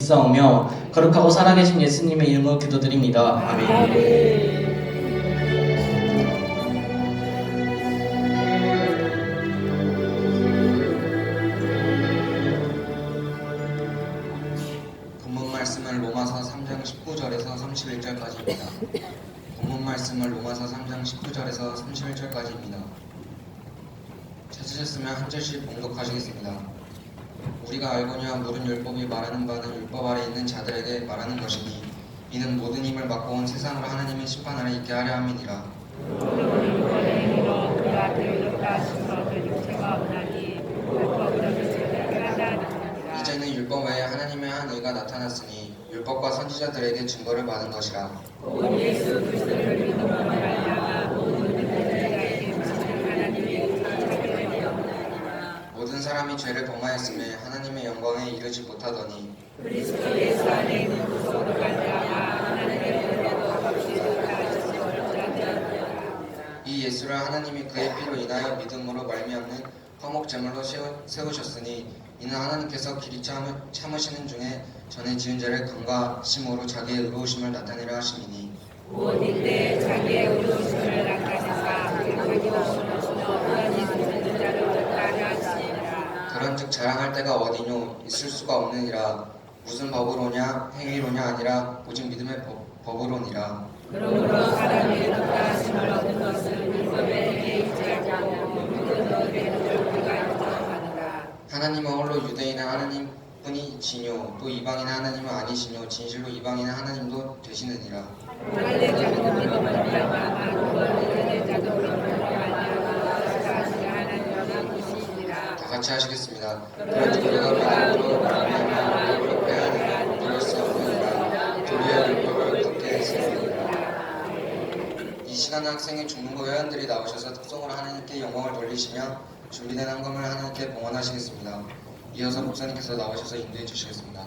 있사오며 거룩하고 살아계신 예수님의 이름으로 기도드립니다. 아멘. 본문 말씀은 로마서 3장 19절에서 31절까지입니다. 본문 말씀은 로마서 3장 19절에서 31절까지입니다. 찾으셨으면 한 절씩 봉독하시겠습니다. 우리가 알거니와 모든 율법이 말하는 바는 율법 아래 있는 자들에게 말하는 것이니 이는 모든 힘을 맡고 온 세상을 하나님의 심판 아래 있게 하려 함이니라. 이제는 율법 외에 하나님의 한 의가 나타났으니 율법과 선지자들에게 증거를 받은 것이라. 예수 그리스도를 믿음으로 말미암아 모든 자에게 하나님의 자격이 없나니라 모든 사람이 죄를 범하였음에 하나님의 영광에 이르지 못하더니 그리스도 예수 안에 있는 구속으로 말미암아 하나님의 자되었느니라. 이 예수를 하나님이 그의 피로 인하여 믿음으로 말미암는 화목 제물로 세우- 세우셨으니 이는 하나님께서 길이 참, 참으시는 중에 전에 지은 죄를 강과심으로 자기의 의로우심을 나타내려 하심이니 오직내 자기의 의로우심을 나타내사 어떠한 있는 자를 뜻하려 자랑할 때가 어디뇨? 있을 수가 없느니라. 무슨 법으로냐? 행위로냐 아니라 오직 믿음의 법, 법으로니라. 그러므로 사람이 듣다 하심을 얻는 것은 율법에 있지 않고 믿음으로 되는 우리가 인정하느라. 하나님은 홀로 유대인은 하나님 뿐이 지뇨. 또 이방인은 하나님은 아니시뇨. 진실로 이방인은 하나님도 되시느니라. 할례자도 믿음을 말미암아 그걸 할례자도 믿음을 말미암아 사실 하나님의 뜻이니라 다 같이 하시겠습니다. 이 시간 학생의 중문고 회원들이 나오셔서 특성으로 하나님께 영광을 돌리시며 준비된 헌금을 하나님께 봉헌하시겠습니다. 이어서 목사님께서 나오셔서 인도해 주시겠습니다.